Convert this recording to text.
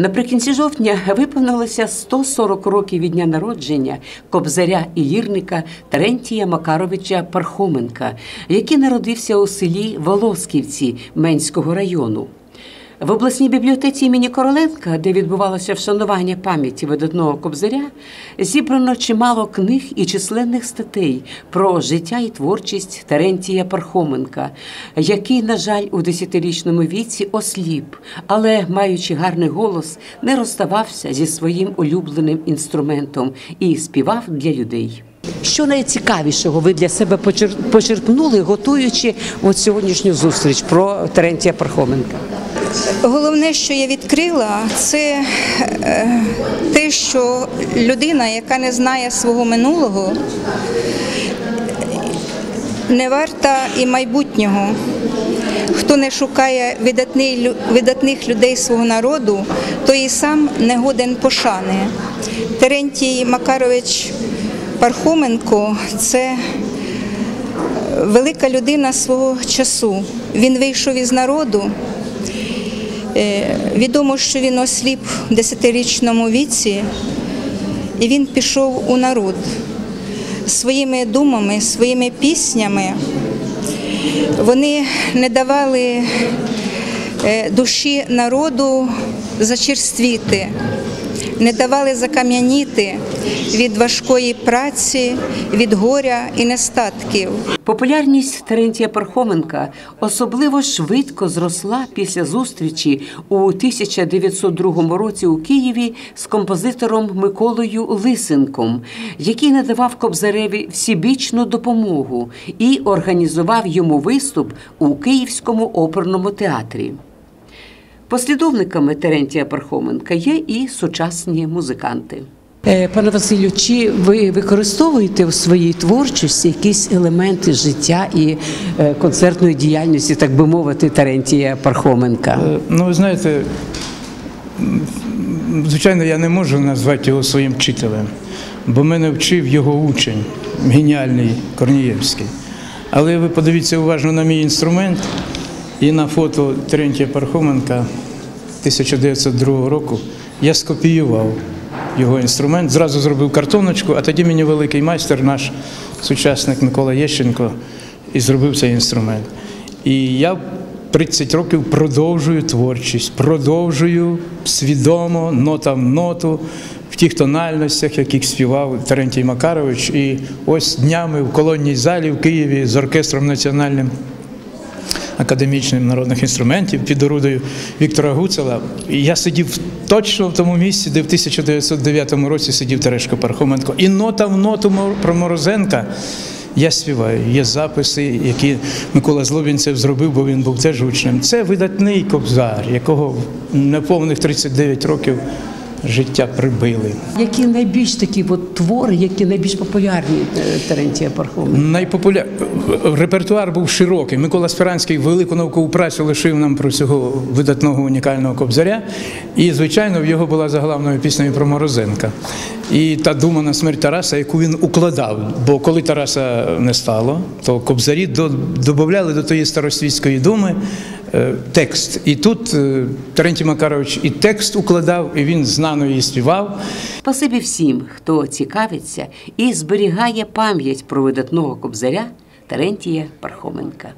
Наприкінці жовтня виповнилося 140 років від дня народження кобзаря і лірника Терентія Макаровича Пархоменка, який народився у селі Волосківці Менського району. В обласній бібліотеці імені Короленка, де відбувалося вшанування пам'яті видатного кобзаря, зібрано чимало книг і численних статей про життя і творчість Терентія Пархоменка, який, на жаль, у десятирічному віці осліп, але, маючи гарний голос, не розставався зі своїм улюбленим інструментом і співав для людей. Що найцікавішого ви для себе почер- почерпнули, готуючи от сьогоднішню зустріч про Терентія Пархоменка? Головне, що я відкрила, це е, те, що людина, яка не знає свого минулого, не варта і майбутнього. Хто не шукає видатних людей свого народу, той і сам не годен пошани. Терентій Макарович Пархоменко це велика людина свого часу. Він вийшов із народу. Е, Відомо, що він осліп в 10-річному віці, і він пішов у народ своїми думами, своїми піснями. Вони не давали е, душі народу зачерствіти, не давали закам'яніти від важкої праці, від горя і нестатків. Популярність Терентія Пархоменка особливо швидко зросла після зустрічі у 1902 році у Києві з композитором Миколою Лисенком, який надавав Кобзареві всебічну допомогу і організував йому виступ у Київському оперному театрі. Послідовниками Терентія Пархоменка є і сучасні музиканти. Е, Пане Василю, чи ви використовуєте в своїй творчості якісь елементи життя і е, концертної діяльності, так би мовити, Терентія Пархоменка? Е, Ну, ви знаєте, звичайно, я не можу назвати його своїм вчителем, бо мене вчив його учень, геніальний Корнієвський. Але ви подивіться уважно на мій інструмент і на фото Терентія Пархоменка 1902 року я скопіював його інструмент, зразу зробив картоночку, а тоді мені великий майстер, наш сучасник Микола Єщенко, і зробив цей інструмент. І я 30 років продовжую творчість, продовжую свідомо, нота в ноту, в тих тональностях, яких співав Терентій Макарович. І ось днями в колонній залі в Києві з оркестром національним академічним народних інструментів під орудою Віктора Гуцела. І я сидів точно в тому місці, де в 1909 році сидів Терешко Пархоменко. І нота в ноту про Морозенка я співаю. Є записи, які Микола Злобінцев зробив, бо він був теж учнем. Це видатний кобзар, якого неповних 39 років життя прибили. Які найбільш такі от твори, які найбільш популярні е, Терентія Пархоменка? Найпопуляр... Репертуар був широкий. Микола Спиранський велику наукову працю лишив нам про цього видатного унікального кобзаря. І, звичайно, в його була заглавною піснею про Морозенка. І та дума на смерть Тараса, яку він укладав. Бо коли Тараса не стало, то кобзарі до- додавали до тої старосвітської думи текст. І тут е, Терентій Макарович і текст укладав, і він знано її співав. Спасибі всім, хто цікавиться і зберігає пам'ять про видатного кобзаря Терентія Пархоменка.